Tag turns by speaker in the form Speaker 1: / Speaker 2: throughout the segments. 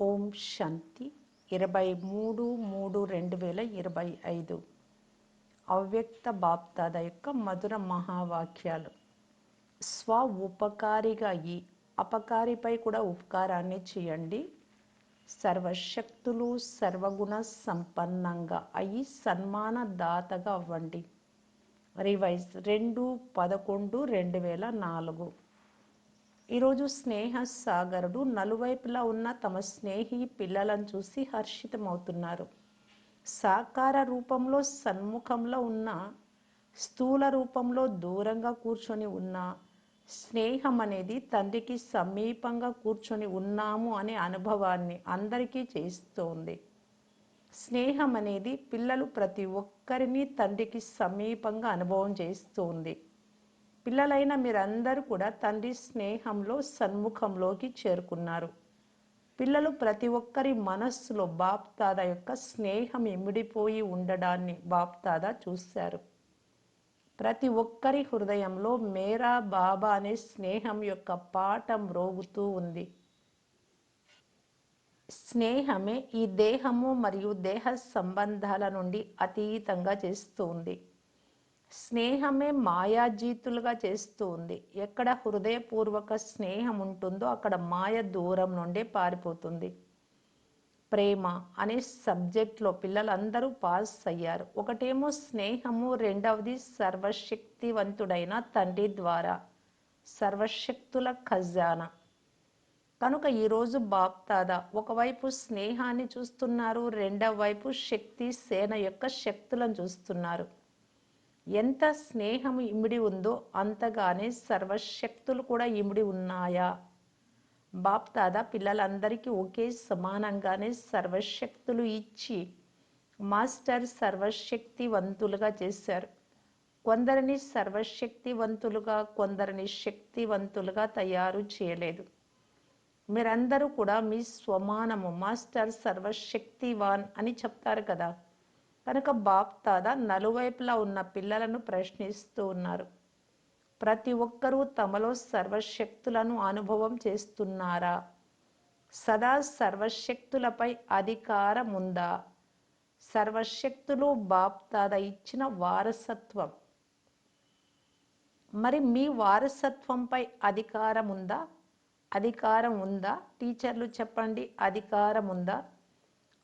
Speaker 1: ఓం శాంతి. ఇరవై మూడు మూడు రెండు వేల ఇరవై ఐదు. అవ్యక్త బాప్దాద యొక్క మధుర మహావాక్యాలు. స్వ ఉపకారిగా ఈ అపకారిపై కూడా ఉపకారాన్ని చేయండి. సర్వశక్తులు సర్వగుణ సంపన్నంగా అయి సన్మాన దాతగా అవ్వండి. రివైజ్ రెండు పదకొండు రెండు వేల నాలుగు. ఈరోజు స్నేహ సాగరుడు నలువైపులా ఉన్న తమ స్నేహి పిల్లలను చూసి హర్షితమవుతున్నారు. సాకార రూపంలో సన్ముఖంలో ఉన్న స్థూల రూపంలో దూరంగా కూర్చొని ఉన్న స్నేహం అనేది తండ్రికి సమీపంగా కూర్చొని ఉన్నాము అనే అనుభవాన్ని అందరికీ చేస్తోంది స్నేహం అనేది పిల్లలు ప్రతి ఒక్కరిని తండ్రికి సమీపంగా అనుభవం చేస్తుంది పిల్లలైన మీరందరూ కూడా తండ్రి స్నేహంలో సన్ముఖంలోకి చేరుకున్నారు. పిల్లలు ప్రతి ఒక్కరి మనస్సులో బాప్తాద యొక్క స్నేహం ఇమిడిపోయి ఉండడాన్ని బాప్తాద చూశారు. ప్రతి ఒక్కరి హృదయంలో మేరా బాబా అనే స్నేహం యొక్క పాఠం రోగుతూ ఉంది. స్నేహమే ఈ దేహము మరియు దేహ సంబంధాల నుండి అతీతంగా చేస్తుంది స్నేహమే మాయాజీతులుగా చేస్తూ ఉంది. ఎక్కడ హృదయపూర్వక స్నేహం ఉంటుందో అక్కడ మాయ దూరం నుండే పారిపోతుంది. ప్రేమ అనే సబ్జెక్ట్లో పిల్లలందరూ పాస్ అయ్యారు. ఒకటేమో స్నేహము రెండవది సర్వశక్తివంతుడైన తండ్రి ద్వారా. సర్వశక్తుల ఖజానా. కనుక ఈరోజు బాప్తాద ఒకవైపు స్నేహాన్ని చూస్తున్నారు రెండవ వైపు శక్తి సేన యొక్క శక్తులను చూస్తున్నారు. ఎంత స్నేహం ఇమిడి ఉందో అంతగానే సర్వశక్తులు కూడా ఇమిడి ఉన్నాయా? బాప్ దాదా పిల్లలందరికీ ఒకే సమానంగానే సర్వశక్తులు ఇచ్చి మాస్టర్ సర్వశక్తివంతులుగా చేశారు. కొందరిని సర్వశక్తివంతులుగా కొందరిని శక్తివంతులుగా తయారు చేయలేదు. మీరందరూ కూడా మీ స్వమానము మాస్టర్ సర్వశక్తివాన్ అని చెప్తారు కదా. కనుక బాప్తాద నలువైపులా ఉన్న పిల్లలను ప్రశ్నిస్తూ ఉన్నారు. ప్రతి ఒక్కరూ తమలో సర్వశక్తులను అనుభవం చేస్తున్నారా? సదా సర్వశక్తులపై అధికారం ఉందా సర్వశక్తులు బాప్తాద ఇచ్చిన వారసత్వం? మరి మీ వారసత్వంపై అధికారం ఉందా అధికారం ఉందా టీచర్లు చెప్పండి అధికారం ఉందా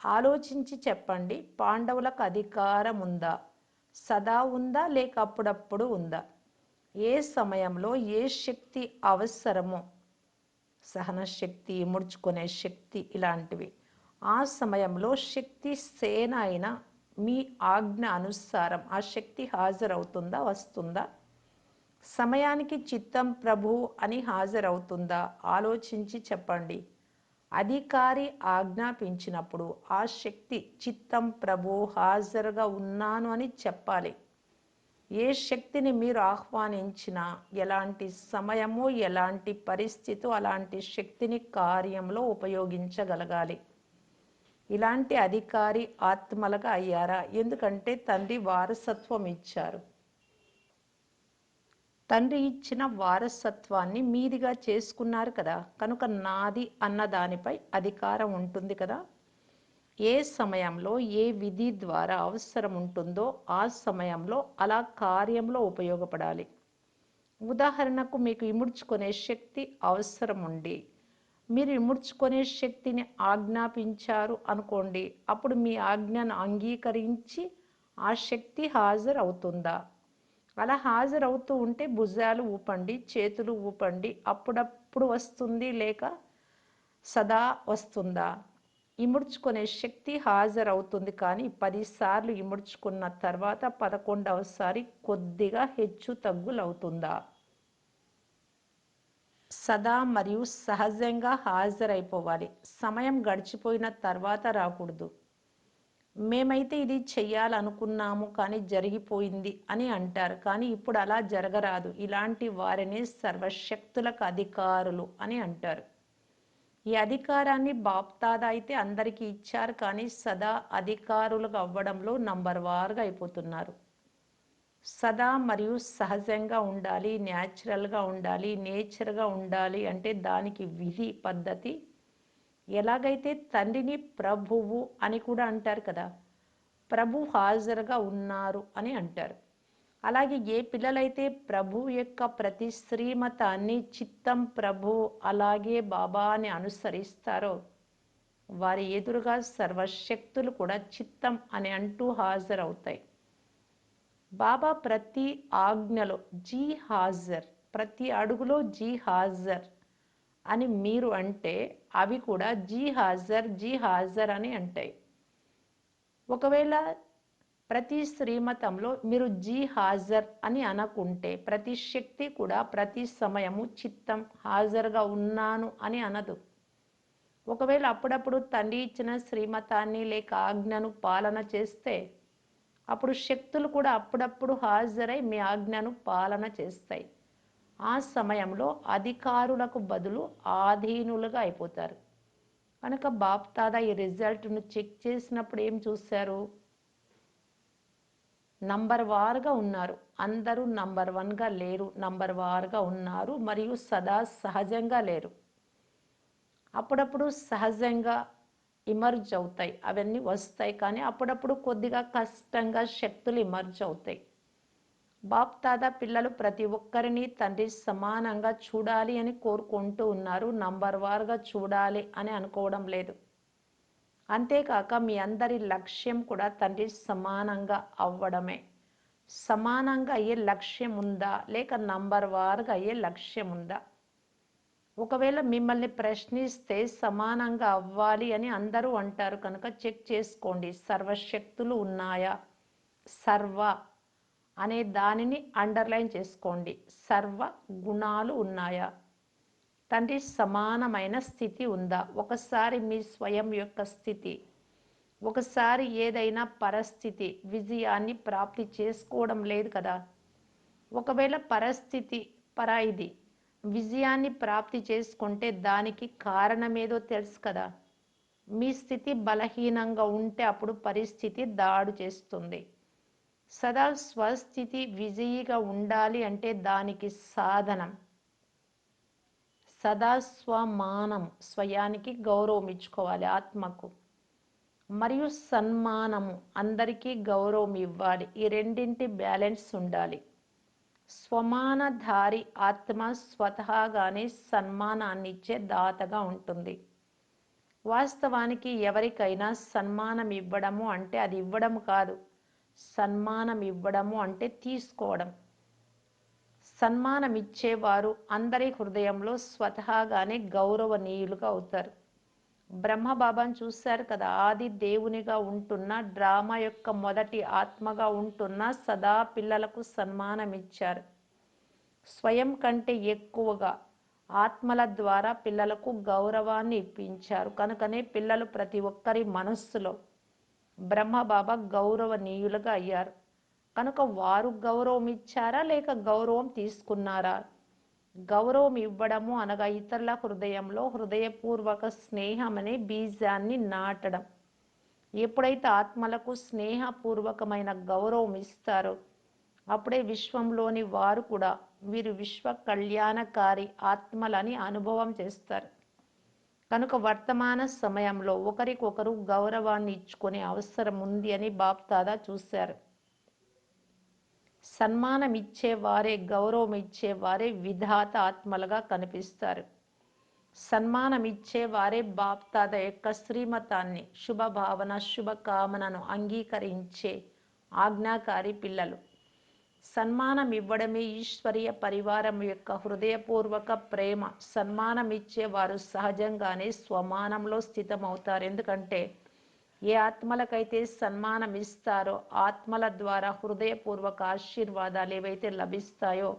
Speaker 1: ఆలోచించి చెప్పండి. పాండవులకు అధికారం ఉందా సదా ఉందా? లేక అప్పుడప్పుడు ఉందా? ఏ సమయంలో ఏ శక్తి అవసరమో? సహన శక్తి ముడుచుకునే శక్తి ఇలాంటివి. ఆ సమయంలో శక్తి సేన అయిన మీ ఆజ్ఞ అనుసారం ఆ శక్తి హాజరవుతుందా? వస్తుందా? సమయానికి చిత్తం ప్రభు అని హాజరవుతుందా? ఆలోచించి చెప్పండి. అధికారి ఆజ్ఞాపించినప్పుడు ఆ శక్తి చిత్తం ప్రభు హాజరుగా ఉన్నాను అని చెప్పాలి. ఏ శక్తిని మీరు ఆహ్వానించినా ఎలాంటి సమయము ఎలాంటి పరిస్థితి అలాంటి శక్తిని కార్యంలో ఉపయోగించగలగాలి. ఇలాంటి అధికారి ఆత్మలుగా అయ్యారా? ఎందుకంటే తండ్రి వారసత్వం ఇచ్చారు. తండ్రి ఇచ్చిన వారసత్వాన్ని మీదిగా చేసుకున్నారు కదా. కనుక నాది అన్న దానిపై అధికారం ఉంటుంది కదా. ఏ సమయంలో ఏ విధి ద్వారా అవసరం ఉంటుందో ఆ సమయంలో అలా కార్యంలో ఉపయోగపడాలి. ఉదాహరణకు మీకు ఇముడ్చుకునే శక్తి అవసరం ఉండి మీరు ఇముడ్చుకునే శక్తిని ఆజ్ఞాపించారు అనుకోండి అప్పుడు మీ ఆజ్ఞను అంగీకరించి ఆ శక్తి హాజరు అవుతుందా అలా హాజరవుతూ ఉంటే భుజాలు ఊపండి చేతులు ఊపండి. అప్పుడప్పుడు వస్తుంది లేక సదా వస్తుందా? ఇముడ్చుకునే శక్తి హాజరవుతుంది కానీ పదిసార్లు ఇముడ్చుకున్న తర్వాత పదకొండవసారి కొద్దిగా హెచ్చు తగ్గులవుతుందా? సదా మరియు సహజంగా హాజరైపోవాలి. సమయం గడిచిపోయిన తర్వాత రాకూడదు. మేమైతే ఇది చెయ్యాలనుకున్నాము కానీ జరిగిపోయింది అని అంటారు. కానీ ఇప్పుడు అలా జరగరాదు. ఇలాంటి వారిని సర్వశక్తులకు అధికారులు అని అంటారు. ఈ అధికారాన్ని బాప్తాద అయితే అందరికీ ఇచ్చారు కానీ సదా అధికారులుగా అవ్వడంలో నంబర్ వార్గా అయిపోతున్నారు. సదా మరియు సహజంగా ఉండాలి న్యాచురల్గా ఉండాలి నేచర్గా ఉండాలి అంటే దానికి విధి పద్ధతి ఎలాగైతే తండ్రిని ప్రభువు అని కూడా అంటారు కదా ప్రభు హాజరుగా ఉన్నారు అని అంటారు. అలాగే ఏ పిల్లలైతే ప్రభు యొక్క ప్రతి శ్రీమతాన్ని చిత్తం ప్రభు అలాగే బాబా అని అనుసరిస్తారో వారి ఎదురుగా సర్వశక్తులు కూడా చిత్తం అని అంటూ హాజరవుతాయి. బాబా ప్రతి ఆజ్ఞలో జీ హాజర్ ప్రతి అడుగులో జీ హాజర్ అని మీరు అంటే అవి కూడా జీ హాజర్ జీ హాజర్ అని అంటాయి. ఒకవేళ ప్రతి శ్రీమతంలో మీరు జీ హాజర్ అని అనకుంటే ప్రతి శక్తి కూడా ప్రతి సమయము చిత్తం హాజరుగా ఉన్నాను అని అనదు. ఒకవేళ అప్పుడప్పుడు తండ్రి ఇచ్చిన శ్రీమతాన్ని లేక ఆజ్ఞను పాలన చేస్తే అప్పుడు శక్తులు కూడా అప్పుడప్పుడు హాజరై మీ ఆజ్ఞను పాలన చేస్తాయి. ఆ సమయంలో అధికారులకు బదులు ఆధీనులుగా అయిపోతారు. కనుక బాప్తాదా ఈ రిజల్ట్ను చెక్ చేసినప్పుడు ఏం చూశారు? నంబర్ వార్గా ఉన్నారు. అందరూ నంబర్ వన్గా లేరు. నంబర్ వార్గా ఉన్నారు మరియు సదా సహజంగా లేరు. అప్పుడప్పుడు సహజంగా ఇమర్జ్ అవుతాయి. అవన్నీ వస్తాయి కానీ అప్పుడప్పుడు కొద్దిగా కష్టంగా శక్తులు ఇమర్జ్ అవుతాయి. బాప్ తాత పిల్లలు ప్రతి ఒక్కరిని తండ్రి సమానంగా చూడాలి అని కోరుకుంటూ ఉన్నారు. నంబర్ వార్గా చూడాలి అని అనుకోవడం లేదు. అంతేకాక మీ అందరి లక్ష్యం కూడా తండ్రి సమానంగా అవ్వడమే. సమానంగా అయ్యే లక్ష్యం ఉందా? లేక నంబర్ వారుగా అయ్యే లక్ష్యం ఉందా? ఒకవేళ మిమ్మల్ని ప్రశ్నిస్తే సమానంగా అవ్వాలి అని అందరూ అంటారు. కనుక చెక్ చేసుకోండి. సర్వశక్తులు ఉన్నాయా? సర్వ అనే దానిని అండర్లైన్ చేసుకోండి. సర్వ గుణాలు ఉన్నాయా? తండ్రి సమానమైన స్థితి ఉందా? ఒకసారి మీ స్వయం యొక్క స్థితి ఒకసారి ఏదైనా పరిస్థితి విజయాన్ని ప్రాప్తి చేసుకోవడం లేదు కదా? ఒకవేళ పరిస్థితి పరాయిది విజయాన్ని ప్రాప్తి చేసుకుంటే దానికి కారణమేదో తెలుసు కదా? మీ స్థితి బలహీనంగా ఉంటే అప్పుడు పరిస్థితి దాడు చేస్తుంది. సదా స్వస్థితి విజయిగా ఉండాలి అంటే దానికి సాధనం. సదా స్వమానం స్వయానికి గౌరవం ఇచ్చుకోవాలి ఆత్మకు. మరియు సన్మానము అందరికీ గౌరవం ఇవ్వాలి. ఈ రెండింటి బ్యాలెన్స్ ఉండాలి. స్వమానధారి ఆత్మ స్వతహాగానే సన్మానాన్ని ఇచ్చే దాతగా ఉంటుంది. వాస్తవానికి ఎవరికైనా సన్మానం ఇవ్వడము అంటే అది ఇవ్వడం కాదు. సన్మానం ఇవ్వడము అంటే తీసుకోవడం. సన్మానం ఇచ్చేవారు అందరి హృదయంలో స్వతహాగానే గౌరవనీయులుగా అవుతారు. బ్రహ్మబాబాను చూశారు కదా ఆది దేవునిగా ఉంటున్న డ్రామా యొక్క మొదటి ఆత్మగా ఉంటున్న సదా పిల్లలకు సన్మానం ఇచ్చారు స్వయం కంటే ఎక్కువగా ఆత్మల ద్వారా పిల్లలకు గౌరవాన్ని ఇప్పించారు. కనుకనే పిల్లలు ప్రతి ఒక్కరి మనస్సులో బ్రహ్మబాబా గౌరవనీయులుగా అయ్యారు. కనుక వారు గౌరవం ఇచ్చారా లేక గౌరవం తీసుకున్నారా? గౌరవం ఇవ్వడము అనగా ఇతరుల హృదయంలో హృదయపూర్వక స్నేహం అనే బీజాన్ని నాటడం. ఎప్పుడైతే ఆత్మలకు స్నేహపూర్వకమైన గౌరవం ఇస్తారో అప్పుడే విశ్వంలోని వారు కూడా వీరు విశ్వ కళ్యాణకారి ఆత్మలని అనుభవం చేస్తారు. కనుక వర్తమాన సమయంలో ఒకరికొకరు గౌరవాన్ని ఇచ్చుకునే అవసరం ఉంది అని బాప్తాదా చూశారు. సన్మానం ఇచ్చేవారే గౌరవం ఇచ్చేవారే విధాత ఆత్మలుగా కనిపిస్తారు. సన్మానం ఇచ్చేవారే బాప్తాద యొక్క శ్రీమతాన్ని శుభభావన శుభకామనను అంగీకరించే ఆజ్ఞాకారి పిల్లలు. సన్మానం ఇవ్వడమే ఈశ్వరీయ పరివారం యొక్క హృదయపూర్వక ప్రేమ. సన్మానం ఇచ్చేవారు సహజంగానే స్వమానంలో స్థితమవుతారు. ఎందుకంటే ఏ ఆత్మలకైతే సన్మానం ఇస్తారో ఆత్మల ద్వారా హృదయపూర్వక ఆశీర్వాదాలు ఏవైతే లభిస్తాయో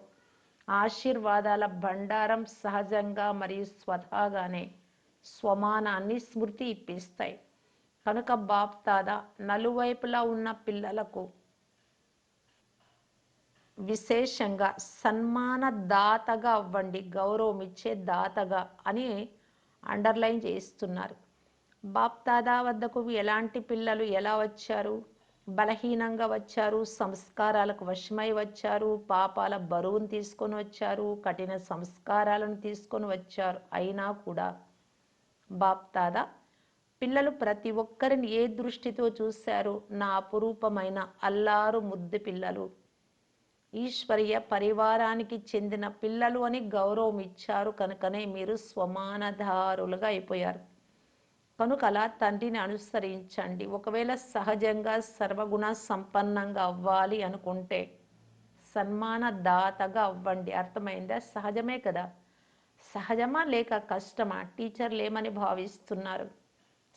Speaker 1: ఆశీర్వాదాల భండారం సహజంగా మరియు స్వతహాగానే స్వమానాన్ని స్మృతి ఇప్పిస్తాయి. కనుక బాప్తాద నలువైపులా ఉన్న పిల్లలకు విశేషంగా సన్మాన దాతగా అవ్వండి గౌరవం ఇచ్చే దాతగా అని అండర్లైన్ చేస్తున్నారు బాప్తాదా వద్దకు ఎలాంటి పిల్లలు ఎలా వచ్చారు? బలహీనంగా వచ్చారు సంస్కారాలకు వశమై వచ్చారు పాపాల బరువును తీసుకొని వచ్చారు కఠిన సంస్కారాలను తీసుకొని వచ్చారు అయినా కూడా బాప్తాదా పిల్లలు ప్రతి ఒక్కరిని ఏ దృష్టితో చూశారు? నా అపురూపమైన అల్లారు ముద్దు పిల్లలు. ఈశ్వరీయ పరివారానికి చెందిన పిల్లలు అని గౌరవం ఇచ్చారు. కనుకనే మీరు స్వమానధారులుగా అయిపోయారు. కనుక అలా తండ్రిని అనుసరించండి. ఒకవేళ సహజంగా సర్వగుణ సంపన్నంగా అవ్వాలి అనుకుంటే సన్మానదాతగా అవ్వండి. అర్థమైందా? సహజమే కదా? సహజమా లేక కష్టమా? టీచర్లు ఏమని భావిస్తున్నారు.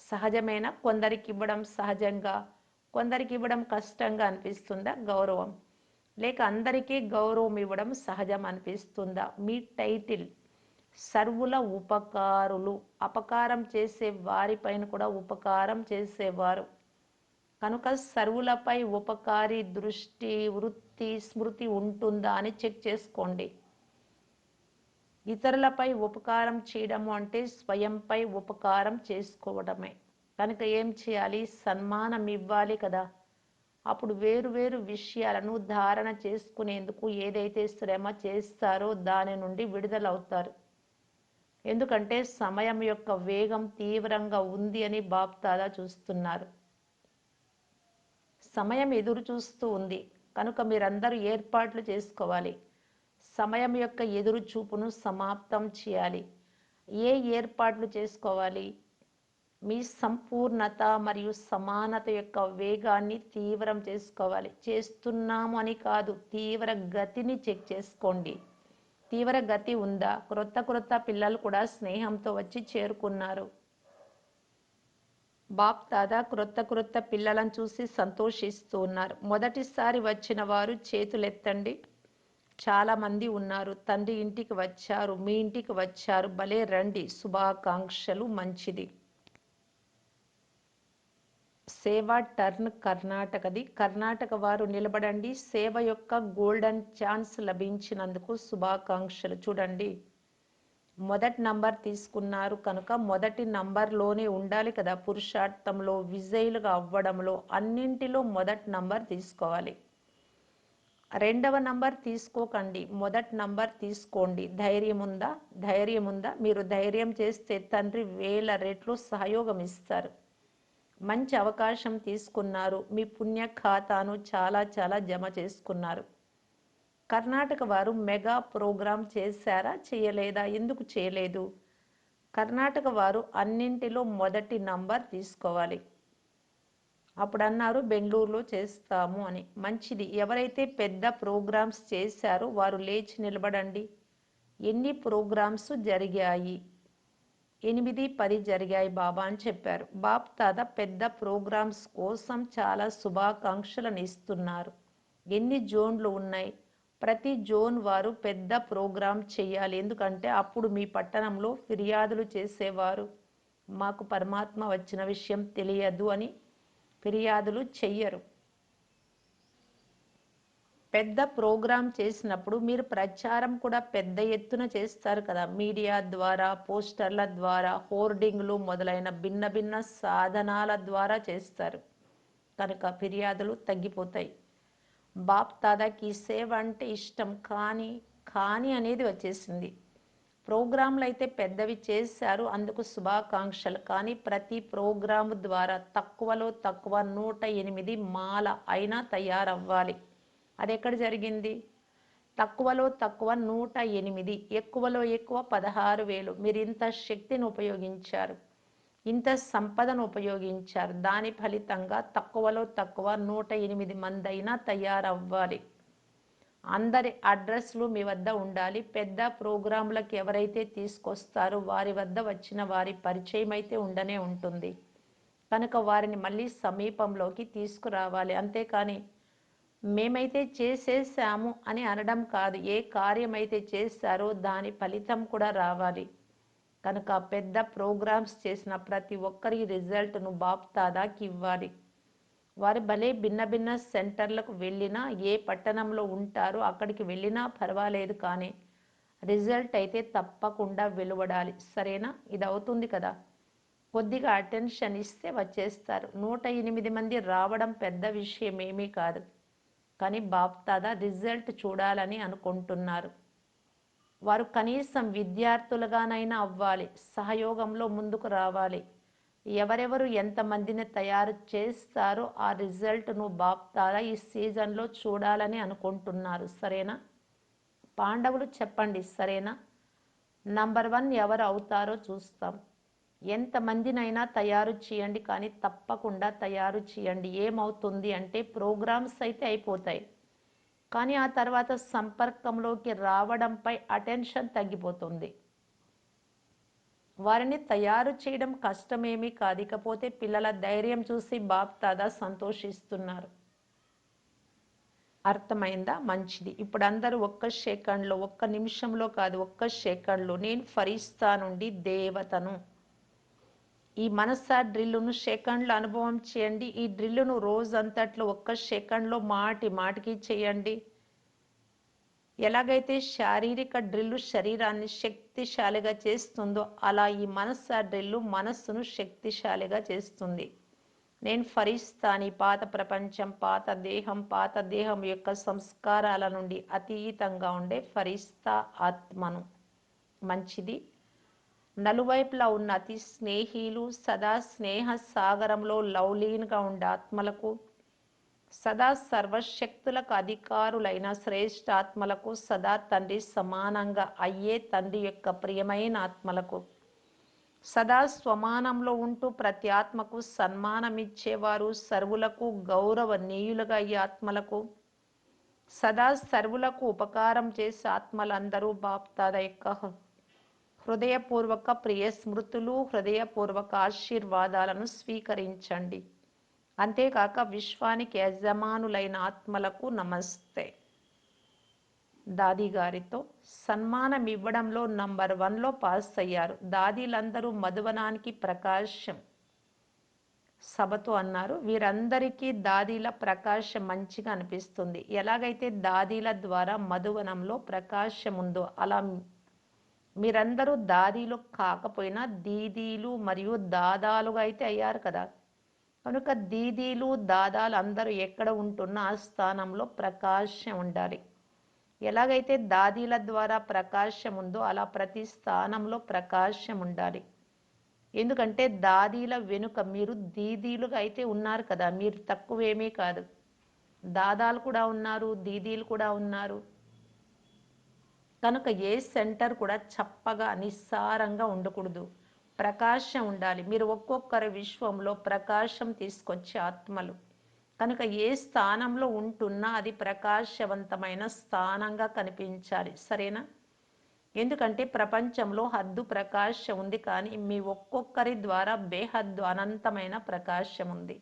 Speaker 1: సహజమైన? కొందరికి ఇవ్వడం సహజంగా కొందరికి ఇవ్వడం కష్టంగా అనిపిస్తుందా? గౌరవం. లేక అందరికీ గౌరవం ఇవ్వడం సహజం అనిపిస్తుందా? మీ టైటిల్ సర్వుల ఉపకారులు అపకారం చేసే వారిపైన కూడా ఉపకారం చేసేవారు. కనుక సర్వులపై ఉపకారి దృష్టి వృత్తి స్మృతి ఉంటుందా అని చెక్ చేసుకోండి. ఇతరులపై ఉపకారం చేయడము అంటే స్వయంపై ఉపకారం చేసుకోవడమే. కనుక ఏం చేయాలి? సన్మానం ఇవ్వాలి కదా. అప్పుడు వేరు వేరు విషయాలను ధారణ చేసుకునేందుకు ఏదైతే శ్రమ చేస్తారో దాని నుండి విడుదలవుతారు. ఎందుకంటే సమయం యొక్క వేగం తీవ్రంగా ఉంది అని బాప్తాదా చూస్తున్నారు. సమయం ఎదురు చూస్తూ ఉంది. కనుక మీరందరూ ఏర్పాట్లు చేసుకోవాలి. సమయం యొక్క ఎదురు చూపును సమాప్తం చేయాలి. ఏ ఏర్పాట్లు చేసుకోవాలి? మీ సంపూర్ణత మరియు సమానత యొక్క వేగాన్ని తీవ్రం చేసుకోవాలి. చేస్తున్నాము అని కాదు తీవ్ర గతిని చెక్ చేసుకోండి. తీవ్ర గతి ఉందా? క్రొత్త క్రొత్త పిల్లలు కూడా స్నేహంతో వచ్చి చేరుకున్నారు. బాప్ దాదా క్రొత్త క్రొత్త పిల్లలను చూసి సంతోషిస్తూ ఉన్నారు. మొదటిసారి వచ్చిన వారు చేతులెత్తండి. చాలామంది ఉన్నారు. తండ్రి ఇంటికి వచ్చారు మీ ఇంటికి వచ్చారు. భలే రండి. శుభాకాంక్షలు మంచిది. సేవ టర్న్ కర్ణాటకది. కర్ణాటక వారు నిలబడండి. సేవ యొక్క గోల్డెన్ ఛాన్స్ లభించినందుకు శుభాకాంక్షలు. చూడండి. మొదటి నంబర్ తీసుకున్నారు కనుక మొదటి నంబర్లోనే ఉండాలి కదా. పురుషార్థంలో విజయులుగా అవ్వడంలో అన్నింటిలో మొదటి నంబర్ తీసుకోవాలి. రెండవ నంబర్ తీసుకోకండి. మొదటి నంబర్ తీసుకోండి. ధైర్యం ఉందా? ధైర్యం ఉందా? మీరు ధైర్యం చేస్తే తండ్రి వేల రెట్లు సహయోగం ఇస్తారు. మంచి అవకాశం తీసుకున్నారు. మీ పుణ్య ఖాతాను చాలా చాలా జమ చేసుకున్నారు. కర్ణాటక వారు మెగా ప్రోగ్రామ్ చేశారా చేయలేదా ఎందుకు చేయలేదు? కర్ణాటక వారు అన్నింటిలో మొదటి నంబర్ తీసుకోవాలి. అప్పుడు అన్నారు బెంగళూరులో చేస్తాము అని. మంచిది. ఎవరైతే పెద్ద ప్రోగ్రామ్స్ చేశారో వారు లేచి నిలబడండి. ఎన్ని ప్రోగ్రామ్స్ జరిగాయి? ఎనిమిది పది జరిగాయి బాబా అని చెప్పారు. బాప్ తాత పెద్ద ప్రోగ్రామ్స్ కోసం చాలా శుభాకాంక్షలను ఇస్తున్నారు. ఎన్ని జోన్లు ఉన్నాయి? ప్రతి జోన్ వారు పెద్ద ప్రోగ్రాం చేయాలి. ఎందుకంటే అప్పుడు మీ పట్టణంలో ఫిర్యాదులు చేసేవారు. మాకు పరమాత్మ వచ్చిన విషయం తెలియదు అని ఫిర్యాదులు చెయ్యరు. పెద్ద ప్రోగ్రాం చేసినప్పుడు మీరు ప్రచారం కూడా పెద్ద ఎత్తున చేస్తారు కదా. మీడియా ద్వారా పోస్టర్ల ద్వారా హోర్డింగ్లు మొదలైన భిన్న భిన్న సాధనాల ద్వారా చేస్తారు. కనుక ఫిర్యాదులు తగ్గిపోతాయి. బాప్ దాదాకి సేవ అంటే ఇష్టం కానీ కానీ అనేది వచ్చేసింది. ప్రోగ్రాంలు అయితే పెద్దవి చేశారు అందుకు శుభాకాంక్షలు. కానీ ప్రతి ప్రోగ్రాము ద్వారా తక్కువలో తక్కువ నూట ఎనిమిది మాల అయినా తయారవ్వాలి. అది ఎక్కడ జరిగింది? తక్కువలో తక్కువ నూట ఎనిమిది ఎక్కువలో ఎక్కువ పదహారు వేలు. మీరు ఇంత శక్తిని ఉపయోగించారు. ఇంత సంపదను ఉపయోగించారు. దాని ఫలితంగా తక్కువలో తక్కువ నూట ఎనిమిది మంది అయినా తయారవ్వాలి. అందరి అడ్రస్లు మీ వద్ద ఉండాలి. పెద్ద ప్రోగ్రాంలకు ఎవరైతే తీసుకొస్తారో వారి వద్ద వచ్చిన వారి పరిచయం అయితే ఉండనే ఉంటుంది. కనుక వారిని మళ్ళీ సమీపంలోకి తీసుకురావాలి. అంతేకాని మేమైతే చేసేసాము అని అనడం కాదు. ఏ కార్యమైతే చేస్తారో దాని ఫలితం కూడా రావాలి. కనుక పెద్ద ప్రోగ్రామ్స్ చేసిన ప్రతి ఒక్కరి రిజల్ట్ను బాప్తాదాకి ఇవ్వాలి వారు భలే భిన్న భిన్న సెంటర్లకు వెళ్ళినా ఏ పట్టణంలో ఉంటారో అక్కడికి వెళ్ళినా పర్వాలేదు కానీ రిజల్ట్ అయితే తప్పకుండా వెలువడాలి. సరేనా? ఇది అవుతుంది కదా? కొద్దిగా అటెన్షన్ ఇస్తే వచ్చేస్తారు. నూట ఎనిమిది మంది రావడం పెద్ద విషయం ఏమీ కాదు. కానీ బాప్ రిజల్ట్ చూడాలని అనుకుంటున్నారు. వారు కనీసం విద్యార్థులుగానైనా అవ్వాలి సహయోగంలో ముందుకు రావాలి. ఎవరెవరు ఎంతమందిని తయారు చేస్తారో ఆ రిజల్ట్ను బాప్తారా ఈ సీజన్లో చూడాలని అనుకుంటున్నారు. సరేనా? పాండవులు చెప్పండి సరేనా? నంబర్ వన్ ఎవరు అవుతారో చూస్తాం. ఎంతమందినైనా తయారు చేయండి కానీ తప్పకుండా తయారు చేయండి. ఏమవుతుంది అంటే ప్రోగ్రామ్స్ అయితే అయిపోతాయి. కానీ ఆ తర్వాత సంపర్కంలోకి రావడంపై అటెన్షన్ తగ్గిపోతుంది. వారిని తయారు చేయడం కష్టమేమీ కాదు. ఇకపోతే పిల్లల ధైర్యం చూసి బాప్ దాదా సంతోషిస్తున్నారు. అర్థమైందా? మంచిది. ఇప్పుడు అందరూ ఒక్క సెకండ్లో ఒక్క నిమిషంలో కాదు ఒక్క సెకండ్లో. నేను ఫరిస్తా నుండి దేవతను. ఈ మనసా డ్రిల్లును సెకండ్లో అనుభవం చేయండి. ఈ డ్రిల్లును రోజంతట్లో ఒక్క సెకండ్లో మాటి మాటికి చేయండి. ఎలాగైతే శారీరక డ్రిల్లు శరీరాన్ని శక్తిశాలిగా చేస్తుందో అలా ఈ మనస్సా డ్రిల్లు మనస్సును శక్తిశాలిగా చేస్తుంది. నేను ఫరిస్తాని పాత ప్రపంచం పాత దేహం పాత దేహం యొక్క సంస్కారాల నుండి అతీతంగా ఉండే ఫరిస్తా ఆత్మను. మంచిది. నలువైపులా ఉన్న అతి స్నేహీలు సదా స్నేహ సాగరంలో లౌలీన్గా ఉండే ఆత్మలకు సదా సర్వశక్తులకు అధికారులైన శ్రేష్ఠాత్మలకు సదా తండ్రి సమానంగా అయ్యే తండ్రి యొక్క ప్రియమైన ఆత్మలకు సదా స్వమానంలో ఉంటూ ప్రతి ఆత్మకు సన్మానమిచ్చేవారు సర్వులకు గౌరవనీయులుగా అయ్యే ఆత్మలకు సదా సర్వులకు ఉపకారం చేసే ఆత్మలందరూ బాప్తాద యొక్క హృదయపూర్వక ప్రియ స్మృతులు హృదయపూర్వక ఆశీర్వాదాలను స్వీకరించండి. అంతేకాక విశ్వానికి యజమానులైన ఆత్మలకు నమస్తే. దాది గారితో సన్మానం ఇవ్వడంలో నంబర్ వన్లో పాస్ అయ్యారు దాదీలందరూ మధువనానికి ప్రకాశం సభతో అన్నారు. వీరందరికీ దాదీల ప్రకాశం మంచిగా అనిపిస్తుంది. ఎలాగైతే దాదీల ద్వారా మధువనంలో ప్రకాశం ఉందో అలా మీరందరూ దాదీలు కాకపోయినా దీదీలు మరియు దాదాలుగా అయితే అయ్యారు కదా. కనుక దీదీలు దాదాలు అందరూ ఎక్కడ ఉంటున్న ఆ స్థానంలో ప్రకాశం ఉండాలి. ఎలాగైతే దాదీల ద్వారా ప్రకాశం ఉందో అలా ప్రతి స్థానంలో ప్రకాశం ఉండాలి. ఎందుకంటే దాదీల వెనుక మీరు దీదీలుగా అయితే ఉన్నారు కదా. మీరు తక్కువేమీ కాదు. దాదాలు కూడా ఉన్నారు దీదీలు కూడా ఉన్నారు. కనుక ఏ సెంటర్ కూడా చప్పగా నిస్సారంగా ఉండకూడదు. ప్రకాశం ఉండాలి. మీరు ఒక్కొక్కరి విశ్వంలో ప్రకాశం తీసుకొచ్చే ఆత్మలు. కనుక ఏ స్థానంలో ఉంటున్నా అది ప్రకాశవంతమైన స్థానంగా కనిపించాలి. సరేనా? ఎందుకంటే ప్రపంచంలో హద్దు ప్రకాశం ఉంది కానీ మీ ఒక్కొక్కరి ద్వారా బేహద్దు అనంతమైన ప్రకాశం ఉంది.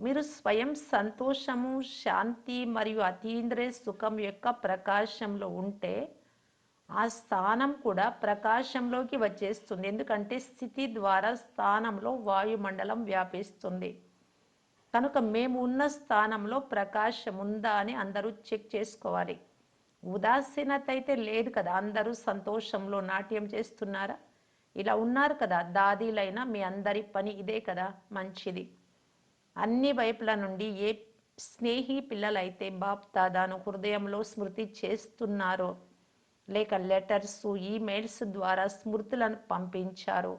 Speaker 1: మీరు స్వయం సంతోషము శాంతి మరియు అతీంద్రియ సుఖం యొక్క ప్రకాశంలో ఉంటే ఆ స్థానం కూడా ప్రకాశంలోకి వచ్చేస్తుంది. ఎందుకంటే స్థితి ద్వారా స్థానంలో వాయుమండలం వ్యాపిస్తుంది. కనుక మేము ఉన్న స్థానంలో ప్రకాశం ఉందా అని అందరూ చెక్ చేసుకోవాలి. ఉదాసీనత అయితే లేదు కదా. అందరూ సంతోషంలో నాట్యం చేస్తున్నారా? ఇలా ఉన్నారు కదా. దాదీలైనా మీ అందరి పని ఇదే కదా. మంచిది. అన్ని వైపుల నుండి ఏ స్నేహి పిల్లలైతే బాప్ దాదాను హృదయంలో స్మృతి చేస్తున్నారో లేక లెటర్స్ ఈమెయిల్స్ ద్వారా స్మృతులను పంపించారో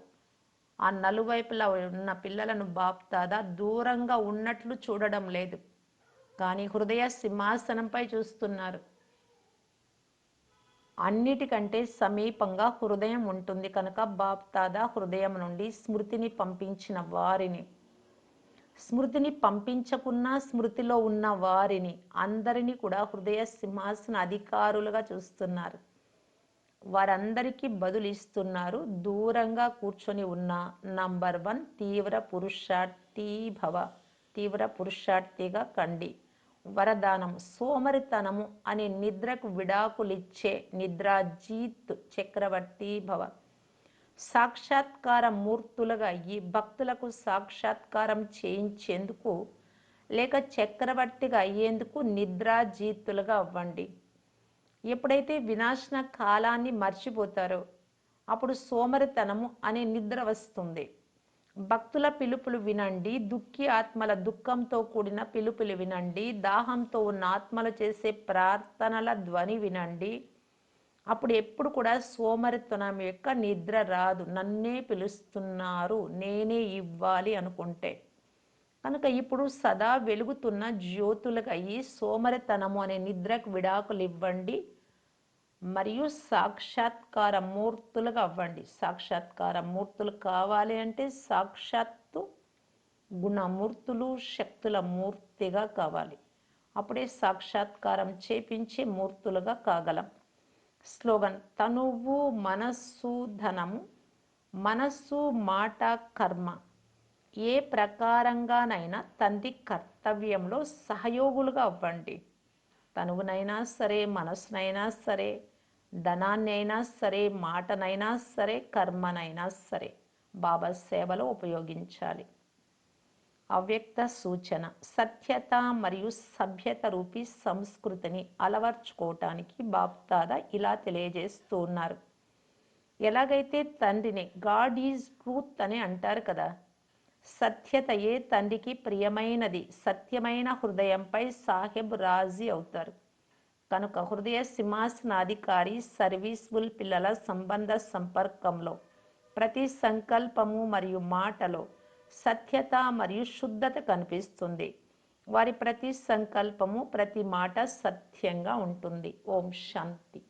Speaker 1: ఆ నలువైపులా ఉన్న పిల్లలను బాప్ దాదా దూరంగా ఉన్నట్లు చూడడం లేదు. కానీ హృదయ సింహాసనంపై చూస్తున్నారు. అన్నిటికంటే సమీపంగా హృదయం ఉంటుంది కనుక బాప్ దాదా హృదయం నుండి స్మృతిని పంపించిన వారిని. స్మృతిని పంపించకున్నా స్మృతిలో ఉన్న వారిని అందరినీ కూడా హృదయ సింహాసన అధికారులుగా చూస్తున్నారు. వారందరికీ బదులిస్తున్నారు దూరంగా కూర్చొని ఉన్న నంబర్ వన్ తీవ్ర పురుషార్థి భవ తీవ్ర పురుషార్థిగా కండి. వరదానం సోమరితనము అనే నిద్రకు విడాకులిచ్చే నిద్రాజీత్ చక్రవర్తి భవ. సాక్షాత్కార మూర్తులుగా ఈ భక్తులకు సాక్షాత్కారం చేయించేందుకు లేక చక్రవర్తిగా అయ్యేందుకు నిద్రాజీతులుగా అవ్వండి. ఎప్పుడైతే వినాశన కాలాన్ని మర్చిపోతారో అప్పుడు సోమరితనము అనే నిద్ర వస్తుంది. భక్తుల పిలుపులు వినండి దుఃఖి ఆత్మల దుఃఖంతో కూడిన పిలుపులు వినండి దాహంతో ఉన్న ఆత్మలు చేసే ప్రార్థనల ధ్వని వినండి. అప్పుడు ఎప్పుడు కూడా సోమరితనం యొక్క నిద్ర రాదు. నన్నే పిలుస్తున్నారు నేనే ఇవ్వాలి అనుకుంటే. కనుక ఇప్పుడు సదా వెలుగుతున్న జ్యోతులుగా అయ్యి సోమరితనము అనే నిద్రకు విడాకులు ఇవ్వండి. మరియు సాక్షాత్కార మూర్తులుగా అవ్వండి. సాక్షాత్కార మూర్తులు కావాలి అంటే సాక్షాత్తు గుణమూర్తులు శక్తుల మూర్తిగా కావాలి. అప్పుడే సాక్షాత్కారం చేపించే మూర్తులుగా కాగలం. స్లోగన్ తనువు మనస్సు ధనము మనస్సు మాట కర్మ. ఏ ప్రకారంగానైనా తండ్రి కర్తవ్యంలో సహయోగులుగా అవ్వండి. తనువునైనా సరే మనసునైనా సరే ధనాన్ని అయినా సరే మాటనైనా సరే కర్మనైనా సరే బాబా సేవలో ఉపయోగించాలి. అవ్యక్త సూచన సత్యత మరియు సభ్యత రూపీ సంస్కృతిని అలవర్చుకోవటానికి బాప్దాద ఇలా తెలియజేస్తూ ఉన్నారు. ఎలాగైతే తండ్రిని గాడ్ ఈజ్ ట్రూత్ అని అంటారు కదా సత్యతయే తండ్రికి ప్రియమైనది సత్యమైన హృదయంపై సాహెబ్ రాజీ అవుతారు. కనుక హృదయ సింహాసనాధికారి సర్వీస్ఫుల్ పిల్లల సంబంధ సంపర్కంలో ప్రతి సంకల్పము మరియు మాటలో సత్యత మరియు శుద్ధత కనిపిస్తుంది. వారి ప్రతి సంకల్పము ప్రతి మాట సత్యంగా ఉంటుంది. ఓం శాంతి.